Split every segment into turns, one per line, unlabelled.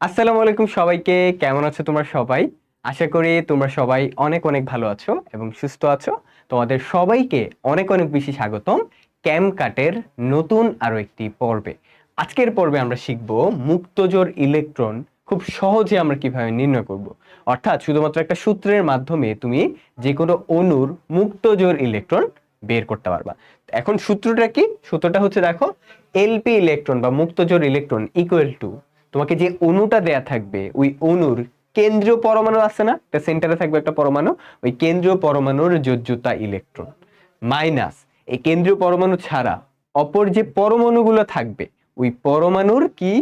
আসসালামু আলাইকুম সবাইকে, কেমন আছো তোমরা সবাই? আশা করি তোমরা সবাই অনেক অনেক ভালো আছো এবং সুস্থ আছো। তোমাদের সবাইকে অনেক অনেক বেশি স্বাগতম ক্যামকাটের নতুন আরও একটি পর্বে। আজকের পর্বে আমরা শিখব মুক্তজোর ইলেকট্রন খুব সহজে আমরা কীভাবে নির্ণয় করব। অর্থাৎ শুধুমাত্র একটা সূত্রের মাধ্যমে তুমি যে কোনো অণুর মুক্তজোর ইলেকট্রন বের করতে পারবা। এখন সূত্রটা কি? সূত্রটা হচ্ছে দেখো এলপি ইলেকট্রন বা মুক্তজোর ইলেকট্রন ইকুয়াল টু তোমাকে যে অণুটা দেয়া থাকবে, ওই অণুর কেন্দ্রীয় পরমাণু আছে না? একটা সেন্টারে থাকবে একটা পরমাণু, ওই কেন্দ্রীয় পরমাণুর যোজ্যতা ইলেকট্রন মাইনাস এই কেন্দ্রীয় পরমাণু ছাড়া অপর যে পরমাণুগুলো থাকবে, ওই পরমাণুর কি?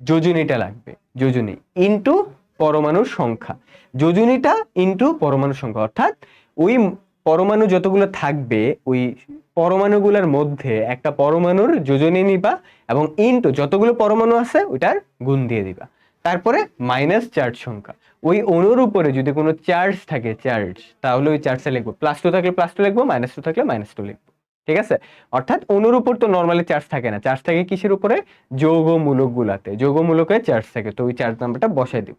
যোজনীটা লাগবে, যোজনী ইনটু পরমাণুর সংখ্যা। যোজনীটা ইনটু পরমাণুর সংখ্যা। অর্থাৎ ওই পরমাণু যতগুলো থাকবে, ওই পরমাণুগুলোর মধ্যে একটা পরমাণুর যোজনী নিবা এবং ইনটু যতগুলো পরমাণু আছে ওইটার গুণ দিয়ে দিবা। তারপরে মাইনাস চার্জ সংখ্যা। ওই অনুর উপরে যদি কোনো চার্জ থাকে চার্জ তাহলে ওই চার্জটা লিখব। প্লাস টু থাকলে প্লাস টু লিখব মাইনাস টু থাকলে মাইনাস টু লিখব। ঠিক আছে? অর্থাৎ অণুর উপর তো নর্মালি চার্জ থাকে না। চার্জ থাকে কিসের উপরে? যৌগমূলক গুলাতে যৌগমূলকে চার্জ থাকে। তো ওই চার্জ নাম্বারটা বসাই দিব।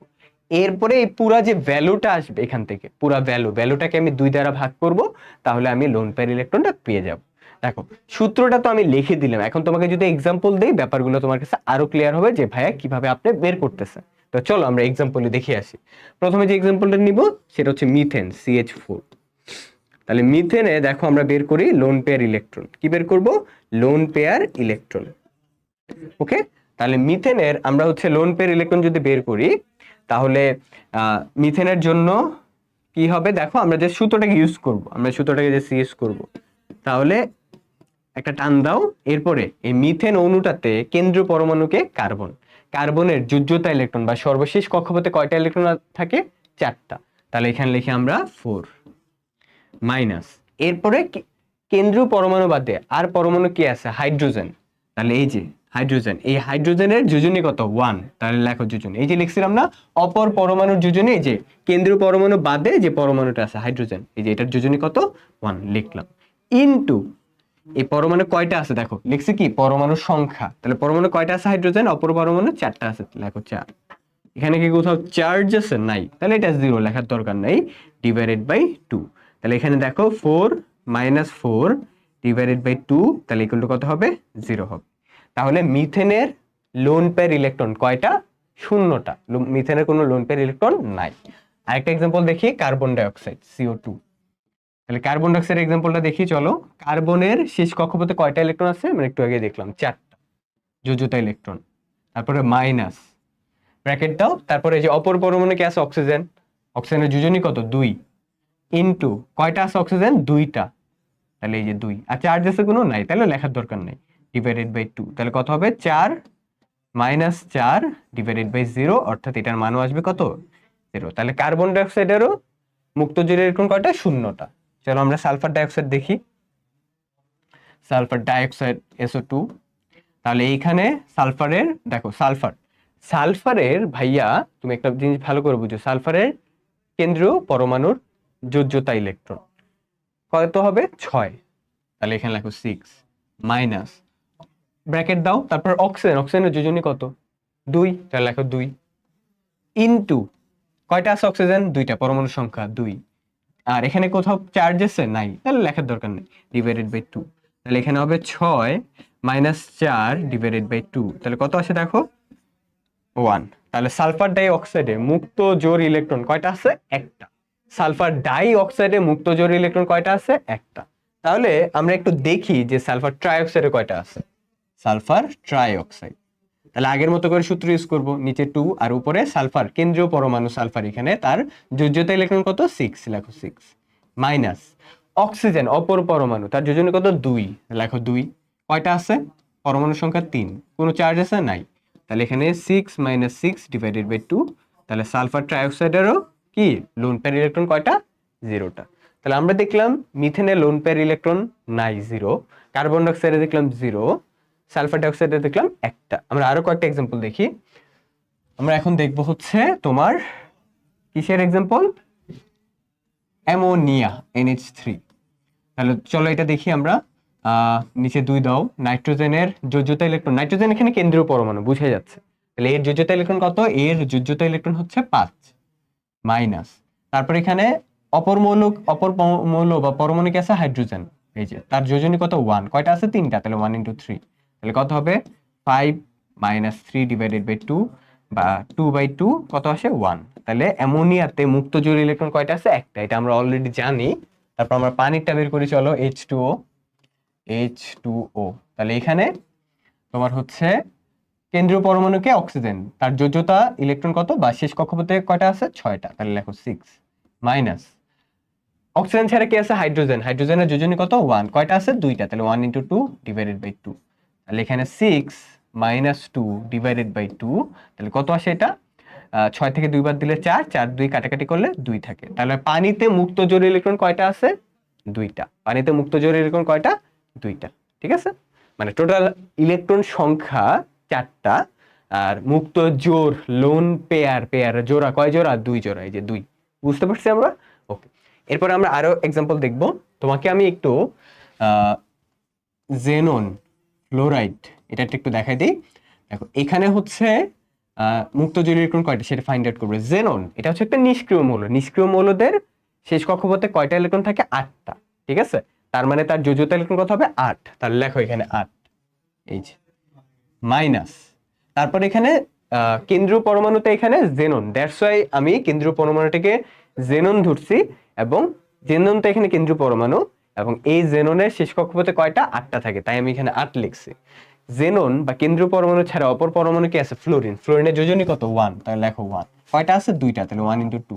এরপরে এই পুরা যে ভ্যালুটা আসবে এখান থেকে, পুরা ভ্যালু ভ্যালুটাকে আমি দুই দ্বারা ভাগ করব, তাহলে আমি লোন পেয়ার ইলেকট্রনটা পেয়ে যাব। দেখো, সূত্রটা তো আমি লিখে দিলাম। এখন তোমাকে যদি এক্সাম্পল দেই, ব্যাপারগুলো তোমার কাছে আরও ক্লিয়ার হবে যে ভাইয়া কীভাবে আপনি বের করতেছেন। তো চলো আমরা এক্সাম্পলে দেখে আসি। প্রথমে যে এক্সাম্পলটা নিব, সেটা হচ্ছে মিথেন সিএইচ ফোর তাহলে মিথেনে দেখো আমরা বের করি লোন পেয়ার ইলেকট্রন কি বের করব? লোন পেয়ার ইলেকট্রন ওকে তাহলে মিথেনের আমরা হচ্ছে লোন পেয়ার ইলেকট্রন যদি বের করি তাহলে মিথেনের জন্য কি হবে? দেখো, আমরা যে সুতোটাকে ইউজ করব, আমরা সুতোটাকে যে সিএস করব, তাহলে একটা টান দাও। এরপরে এই মিথেন অণুটাতে কেন্দ্রীয় পরমাণুকে কার্বন কার্বনের যোজ্যতা ইলেকট্রন বা সর্বশেষ কক্ষপথে কয়টা ইলেকট্রন থাকে? চারটা। তাহলে এখানে লিখি আমরা ফোর মাইনাস এরপরে কেন্দ্রীয় পরমাণু বাদে আর পরমাণু কি আছে? হাইড্রোজেন তাহলে এই যে হাইড্রোজেন। এই হাইড্রোজেনের যোজনী কত? ওয়ান তাহলে লেখো যোজনী। এই যে লিখছিলাম না, অপর পরমাণুর যোজনী যে কেন্দ্রীয় পরমাণু বাদে যে পরমাণুটা আছে, হাইড্রোজেন, এই যে এটার যোজনী কত? ওয়ান লিখলাম। ইনটু এই পরমাণু কয়টা আছে? দেখো, লিখছি কি? পরমাণুর সংখ্যা। তাহলে পরমাণু কয়টা আছে হাইড্রোজেন? অপর পরমাণু চারটা আছে। লেখো চার। এখানে কি কোথাও চার্জ আছে? নাই। তাহলে এটা জিরো লেখার দরকার নাই। ডিভাইডেড বাই টু তাহলে এখানে দেখো four minus four divided by two তাহলে ইকুয়াল টু কত হবে? জিরো হবে। তাহলে মিথেনের লোন পেয়ার ইলেকট্রন কয়টা? শূন্যটা। মিথেনের কোনো লোন পেয়ার ইলেকট্রন নাই। আরেকটা এক্সাম্পল দেখি কার্বন ডাইঅক্সাইড সিও টু তাহলে কার্বন ডাইঅক্সাইড এক্সাম্পলটা দেখি, চলো। কার্বনের শেষ কক্ষপথে কয়টা ইলেকট্রন আছে? আমরা একটু আগে দেখলাম, চারটা। যোজ্যতা ইলেকট্রন তারপরে মাইনাস ব্র্যাকেট দাও। তারপরে যে অপর পরমাণু কি আছে? অক্সিজেন অক্সিজেনের যোজনী কত? দুই। ইনটু কয়টা আছে অক্সিজেন দুইটা। তাহলে এই যে দুই। আর চার্জ আছে কোনো নাই। তাহলে লেখার দরকার নাই। ডিভাইডেড বাই টু তাহলে কত হবে? চার মাইনাস চার ডিভাইডেড বাই জিরো অর্থাৎ এটার মানও আসবে কত? জিরো তাহলে কার্বন ডাইঅক্সাইডেরও মুক্ত জলীয় ইলেকট্রন কয়টা? শূন্যটা। চলো আমরা সালফার ডাইঅক্সাইড দেখি। সালফার ডাইঅক্সাইড এসও টু তাহলে এইখানে সালফারের দেখো সালফার সালফারের ভাইয়া, তুমি একটা জিনিস ভালো করে বুঝো সালফারের কেন্দ্রীয় পরমাণুর যোজ্যতা ইলেকট্রন। কত হবে? ছয়। তাহলে এখানে লেখো সিক্স মাইনাস ব্র্যাকেট দাও, তারপর অক্সিজেন, অক্সিজেনের যোজনী কত? দুই, তাহলে লেখো দুই। ইনটু, কয়টা আছে অক্সিজেন? দুইটা, পরমাণু সংখ্যা দুই। আর এখানে কোথাও চার্জ আছে? নাই, তাহলে লেখার দরকার নেই ডিভাইডেড বাই টু তাহলে এখানে হবে ছয় মাইনাস চার ডিভাইডেড বাই টু তাহলে কত আছে দেখো? ওয়ান তাহলে সালফার ডাই অক্সাইডে মুক্ত জোর ইলেকট্রন কয়টা আছে? একটা। সালফার ডাই অক্সাইডে মুক্ত জোর ইলেকট্রন কয়টা আছে? একটা। তাহলে আমরা একটু দেখি যে সালফার ট্রাই অক্সাইডে কয়টা আছে। সালফার ট্রাই অক্সাইড তাহলে আগের মতো করে সূত্র ইউজ করব, নিচে টু আর উপরে সালফার, কেন্দ্রীয় পরমাণু সালফার এখানে, তার যোজ্যতা ইলেকট্রন কত? সিক্স লেখো সিক্স মাইনাস অক্সিজেন অপর পরমাণু, তার যোজনী কত? দুই, লেখো দুই, কয়টা আছে? পরমাণু সংখ্যা তিন, কোনো চার্জ আছে? নাই। তাহলে এখানে six minus six divided by two তাহলে সালফার ট্রাইঅক্সাইডেরও কি? লোন পেয়ার ইলেকট্রন কয়টা? জিরোটা তাহলে আমরা দেখলাম মিথেনের লোন পেয়ার ইলেকট্রন নাই জিরো কার্বন ডাইঅক্সাইডে দেখলাম জিরো সালফার ডাইঅক্সাইডে দেখলাম একটা। আমরা আরও কয়েকটা এক্সাম্পল দেখি। আমরা এখন দেখব হচ্ছে তোমার কিসের এক্সাম্পল অ্যামোনিয়া এনএইচ থ্রি তাহলে চলো এটা দেখি আমরা। নিচে দুই দাও। নাইট্রোজেনের যোজ্যতা ইলেকট্রন। নাইট্রোজেন এখানে কেন্দ্রীয় পরমাণু বুঝে যাচ্ছে। তাহলে এর যোজ্যতা ইলেকট্রন কত? এর যোজ্যতা ইলেকট্রন হচ্ছে পাঁচ, মাইনাস। তারপর এখানে অপর মৌল অপর মৌল বা পরমাণু কি আছে হাইড্রোজেন। এই যে, তার যোজনী কত? ওয়ান। কয়টা আছে? তিনটা। তাহলে ওয়ান ইন্টু থ্রি। তাহলে কত হবে? Five minus three divided by two বা টু বাই টু কত আসে? ওয়ান তাহলে অ্যামোনিয়াতে মুক্ত জোর ইলেকট্রন কয়টা আছে? একটা। এটা আমরা অলরেডি জানি। তারপর আমরা পানিরটা বের করি, চলো H two O H two O তাহলে এখানে তোমার হচ্ছে কেন্দ্রীয় পরমাণুকে অক্সিজেন তার যোজ্যতা ইলেকট্রন কত? বা শেষ কক্ষপথে কয়টা আছে? ছয়টা। তাহলে লেখো সিক্স মাইনাস অক্সিজেন ছাড়া কি আছে? হাইড্রোজেন হাইড্রোজেনের যোজনী কত? ওয়ান কয়টা আছে? দুইটা। তাহলে one into two divided by two তাহলে এখানে six minus two divided by two তাহলে কত আসে এটা? ছয় থেকে দুইবার দিলে চার চার দুই কাটাকাটি করলে দুই থাকে। তাহলে পানিতে মুক্ত জোর ইলেকট্রন কয়টা আছে? দুইটা। পানিতে মুক্ত জোর ইলেকট্রন কয়টা? দুইটা। ঠিক আছে? মানে টোটাল ইলেকট্রন সংখ্যা চারটা, আর মুক্ত জোর লোন পেয়ার পেয়ার জোড়া। কয় জোড়া? দুই জোড়া। এই যে দুই। বুঝতে পারছি আমরা? ওকে এরপর আমরা আরও এক্সাম্পল দেখব। তোমাকে আমি একটু জেনন ফ্লোরাইড এটা একটু দেখাই দিই। দেখো, এখানে হচ্ছে মুক্ত জল ইলেকট্রন কয়টা? সেটা ফাইন্ড আউট করবে। জেনন এটা হচ্ছে একটা নিষ্ক্রিয় মৌল। নিষ্ক্রিয় মৌলদের শেষ কক্ষপথে কয়টা ইলেকট্রন থাকে? আটটা, ঠিক আছে? তার মানে তার যোজ্যতা ইলেকট্রন কত হবে? আট। তার লেখো এখানে আট। এই যে মাইনাস তারপর এখানে কেন্দ্রীয় পরমাণুতে এখানে জেনন দ্যাটস ওয়াই আমি কেন্দ্রীয় পরমাণুটিকে জেনন ধরছি এবং জেনন তো এখানে কেন্দ্রীয় পরমাণু। এবং এই জেননের শেষ কক্ষপথে কয়টা? আটটা থাকে, তাই আমি এখানে আট লিখছি। জেনন বা কেন্দ্রীয় পরমাণু ছাড়া অপর পরমাণু কি আছে? ফ্লোরিন ফ্লোরিনের যোজনী কত? ওয়ান তাহলে লেখো ওয়ান কয়টা আছে? দুইটা, তাহলে one into two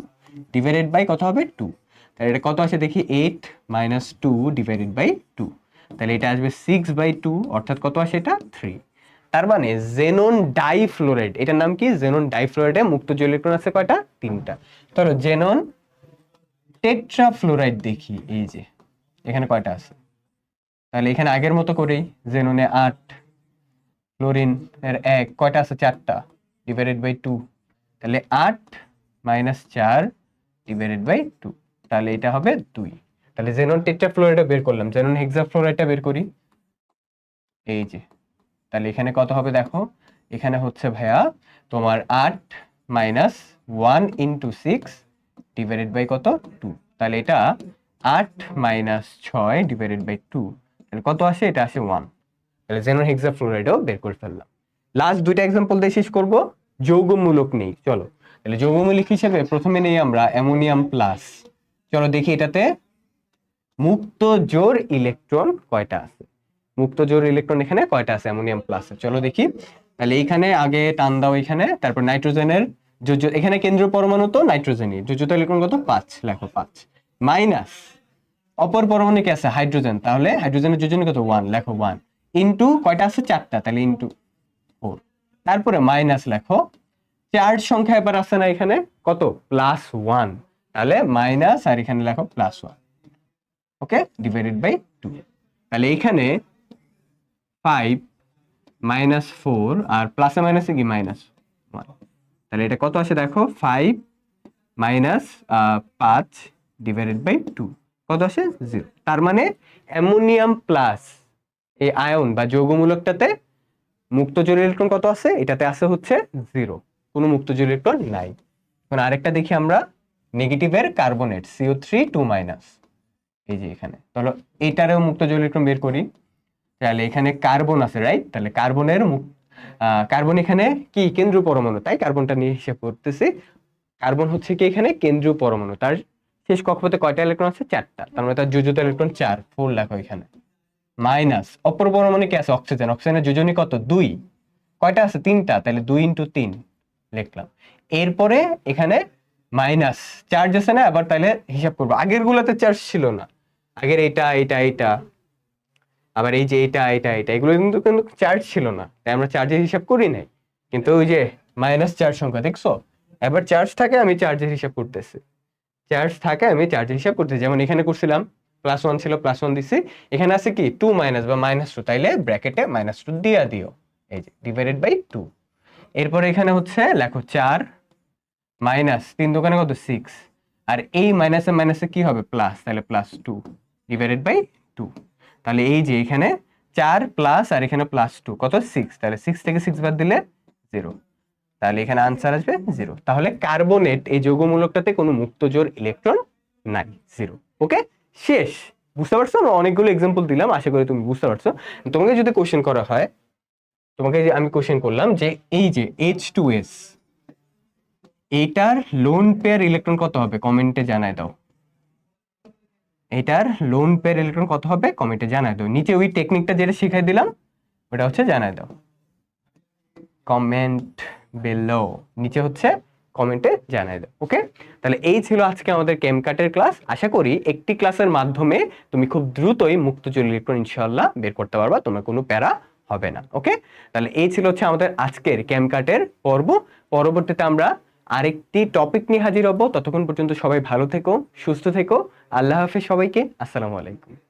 divided by কত হবে? টু তাহলে এটা কত আছে দেখি eight minus two divided by two তাহলে এটা আসবে সিক্স বাই টু অর্থাৎ কত আসে এটা? থ্রি তার মানে জেনন ডাইফ্লোরাইড এটার নাম কি? জেনন ডাইফ্লোরাইডে মুক্ত জল ইলেকট্রন আছে কয়টা? তিনটা। ধরো জেনন টেট্রাফ্লোরাইড দেখি, এই যে। এখানে কয়টা আছে? তাহলে এখানে আগের মতো করেই জেননে আট ফ্লোরিন এর এক, কয়টা আছে? চারটা ডিভাইডেড বাই টু তাহলে আট মাইনাস চার ডিভাইডেড বাই টু তাহলে এটা হবে দুই। তাহলে জেনন টেট্রাফ্লোরাইডটা বের করলাম। জেনন হেক্সাফ্লোরাইডটা বের করি। এই যে, তাহলে এখানে কত হবে দেখো? এখানে হচ্ছে ভাইয়া তোমার আট minus one into six divided by কত? টু তাহলে এটা আট মাইনাস ছয় ডিভাইডেড বাই টু তাহলে কত আসে? এটা আসে ওয়ান তাহলে জেনোর হেক্সাফ্লোরাইডও বের করে ফেললাম। লাস্ট দুইটা এক্সাম্পল দিয়ে শেষ করব। যৌগমূলক নেই। চলো, তাহলে যৌগমূলক হিসেবে প্রথমে নেই আমরা অ্যামোনিয়াম প্লাস চলো দেখি এটাতে। মুক্ত জোর ইলেকট্রন কয়টা আছে? মুক্ত জোর ইলেকট্রন এখানে কয়টা আছে? অ্যামোনিয়াম প্লাস চলো দেখি। তাহলে এইখানে আগে টান দাও এখানে, তারপর নাইট্রোজেনের এখানে কেন্দ্রীয় পরমাণু তো নাইট্রোজেনই। যোজ্যতা ইলেকট্রন কত? পাঁচ, লেখো পাঁচ। মাইনাস অপর পরমাণু কি আছে? হাইড্রোজেন। তাহলে হাইড্রোজেনের যোজনী কত? ওয়ান লেখো ওয়ান ইন্টু কয়টা আছে? চারটা। তাহলে ইন্টু ফোর তারপরে মাইনাস লেখো, চার্জ সংখ্যা এবার আছে না এখানে? কত? প্লাস ওয়ান তাহলে মাইনাস আর এখানে লেখো plus one okay divided by two তাহলে এখানে ফাইভ মাইনাস ফোর আর প্লাসে মাইনাসে কি? মাইনাস ওয়ান তাহলে এটা কত আছে? দেখো ফাইভ মাইনাস পাঁচ ডিভাইডেড বাই টু কত আসে? জিরো তার মানে অ্যামোনিয়াম প্লাস এই আয়ন বা যৌগমূলকটাতে মুক্ত জল ইলেকট্রন কত আছে? এটাতে আছে হচ্ছে জিরো কোনো মুক্ত জল ইলেকট্রন নাই। এখন আরেকটা দেখি আমরা। নেগেটিভের carbonate CO three two minus এই যে এখানে। তাহলে এইটারেও মুক্ত জল ইলেকট্রন বের করি। তাহলে এখানে কার্বন আছে রাইট তাহলে কার্বনের কার্বন এখানে কি? কেন্দ্রীয় পরমাণু। তাই কার্বনটা নিয়ে হিসাব করতেছি। কার্বন হচ্ছে কি এখানে? কেন্দ্রীয় পরমাণু। তার শেষ কক্ষপথে কয়টা ইলেকট্রন আছে? চারটা। তার মানে তার যোজ্যতা ইলেকট্রন চার ফোর লেখো এখানে। মাইনাস অপর পরমাণু কি আছে? অক্সিজেন অক্সিজেনের যোজনী কত? দুই। কয়টা আছে? তিনটা। তাহলে দুই ইন্টু তিন লিখলাম। এরপরে এখানে মাইনাস চার্জ আছে না? আবার তাহলে হিসাব করব। আগের গুলোতে চার্জ ছিল না। আগের এইটা এইটা এইটা আবার এই যে এইটা এইটা এইটা এগুলো কিন্তু কিন্তু চার্জ ছিল না। তাই আমরা চার্জের হিসাব করি নাই। কিন্তু ওই যে মাইনাস চার্জ সংখ্যা, দেখছ? এবার চার্জ থাকে, আমি চার্জের হিসাব করতেছি। চার্জ থাকে, আমি চার্জের হিসাব করতেছি। যেমন এখানে করছিলাম প্লাস ওয়ান ছিল প্লাস ওয়ান দিছি। এখানে আছে কি? টু মাইনাস বা মাইনাস টু তাইলে ব্র্যাকেটে মাইনাস টু দিয়া দিও। এই যে ডিভাইডেড বাই টু এরপরে এখানে হচ্ছে, লেখো চার মাইনাস তিন দোকানে কত? সিক্স আর এই মাইনাসে মাইনাসে কি হবে? প্লাস তাহলে plus two divided by two তাহলে এই যে এখানে চার প্লাস আর এখানে প্লাস টু কত? সিক্স তাহলে সিক্স থেকে সিক্স বাদ দিলে জিরো তাহলে এখানে আনসার আসবে জিরো তাহলে কার্বনেট এই যৌগমূলকটাতে কোনো মুক্তজোর ইলেকট্রন নাই জিরো ওকে শেষ। বুঝতে পারছ? আমরা অনেকগুলো এক্সাম্পল দিলাম, আশা করি তুমি বুঝতে পারছ। তোমাকে যদি কোশ্চেন করা হয়, তোমাকে যে আমি কোশ্চেন করলাম যে এই যে এইচ টু এস এইটার লোন পেয়ার ইলেকট্রন কত হবে? কমেন্টে জানায় দাও। এটার লোন পেয়ার ইলেকট্রন কত হবে? কমেন্টে জানায় দাও। নিচে ওই টেকনিকটা যেটা শিখাই দিলাম, ওটা হচ্ছে জানায় দাও। কমেন্ট বেলো নিচে হচ্ছে কমেন্টে জানাই দাও ওকে তাহলে এই ছিল আজকে আমাদের কেমকাটের ক্লাস আশা করি একটি ক্লাসের মাধ্যমে তুমি খুব দ্রুতই মুক্তজল ইলেকট্রন ইনশাল্লাহ বের করতে পারবা, তোমার কোনো প্যারা হবে না ওকে তাহলে এই ছিল হচ্ছে আমাদের আজকের ক্যামকাটের পর্ব। পরবর্তীতে আমরা আরেকটি টপিক নিয়ে হাজির হব। ততক্ষণ পর্যন্ত সবাই ভালো থেকো, সুস্থ থেকো। আল্লাহ হাফেজ সবাইকে। আসসালামু আলাইকুম।